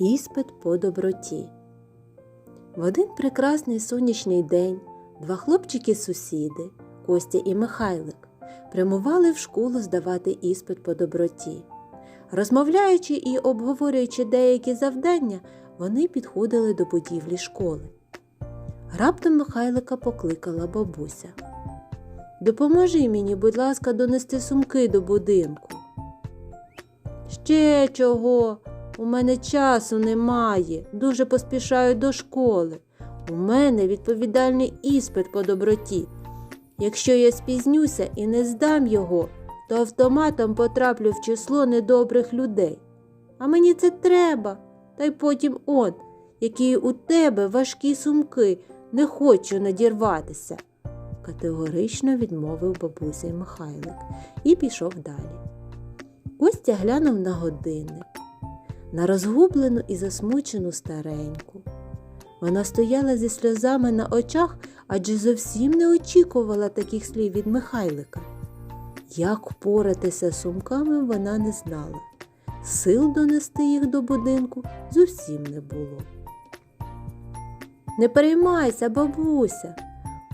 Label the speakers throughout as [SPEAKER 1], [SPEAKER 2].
[SPEAKER 1] Іспит по доброті. В один прекрасний сонячний день два хлопчики-сусіди, Костя і Михайлик, прямували в школу здавати іспит по доброті. Розмовляючи і обговорюючи деякі завдання, вони підходили до будівлі школи. Раптом Михайлика покликала бабуся. Допоможи мені, будь ласка, донести сумки до будинку. Ще чого? У мене часу немає. Дуже поспішаю до школи. У мене відповідальний іспит по доброті. Якщо я спізнюся і не здам його, то автоматом потраплю в число недобрих людей. А мені це треба. Та й потім он, які у тебе важкі сумки, не хочу надірватися. Категорично відмовив бабуся Михайлик і пішов далі. Костя глянув на годинник, на розгублену і засмучену стареньку. Вона стояла зі сльозами на очах, адже зовсім не очікувала таких слів від Михайлика. Як впоратися з сумками вона не знала. Сил донести їх до будинку зовсім не було. Не переймайся, бабуся.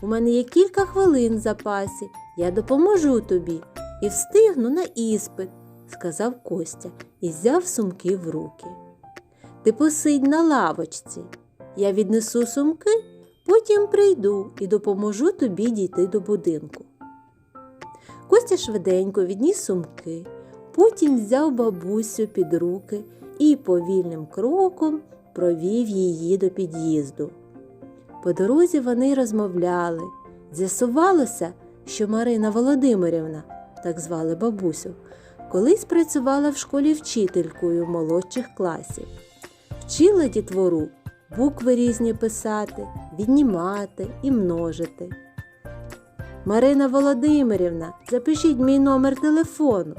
[SPEAKER 1] У мене є кілька хвилин в запасі. Я допоможу тобі і встигну на іспит, сказав Костя і взяв сумки в руки. Ти посидь на лавочці. Я віднесу сумки, потім прийду і допоможу тобі дійти до будинку. Костя швиденько відніс сумки, потім взяв бабусю під руки і повільним кроком провів її до під'їзду. По дорозі вони розмовляли. З'ясувалося, що Марина Володимирівна, так звали бабусю, колись працювала в школі вчителькою молодших класів. Вчила дітвору букви різні писати, віднімати і множити. Марина Володимирівна, запишіть мій номер телефону.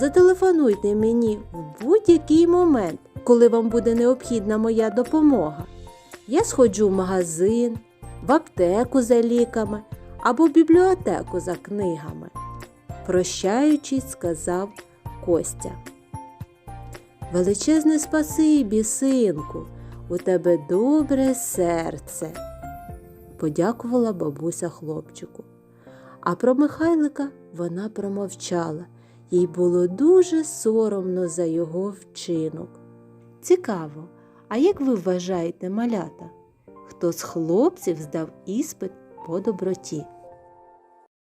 [SPEAKER 1] Зателефонуйте мені в будь-який момент, коли вам буде необхідна моя допомога. Я сходжу в магазин, в аптеку за ліками або в бібліотеку за книгами. Прощаючись, сказав Костя. Величезне спасибі, синку, у тебе добре серце, подякувала бабуся хлопчику. А про Михайлика вона промовчала, їй було дуже соромно за його вчинок. Цікаво, а як ви вважаєте, малята, хто з хлопців здав іспит по доброті?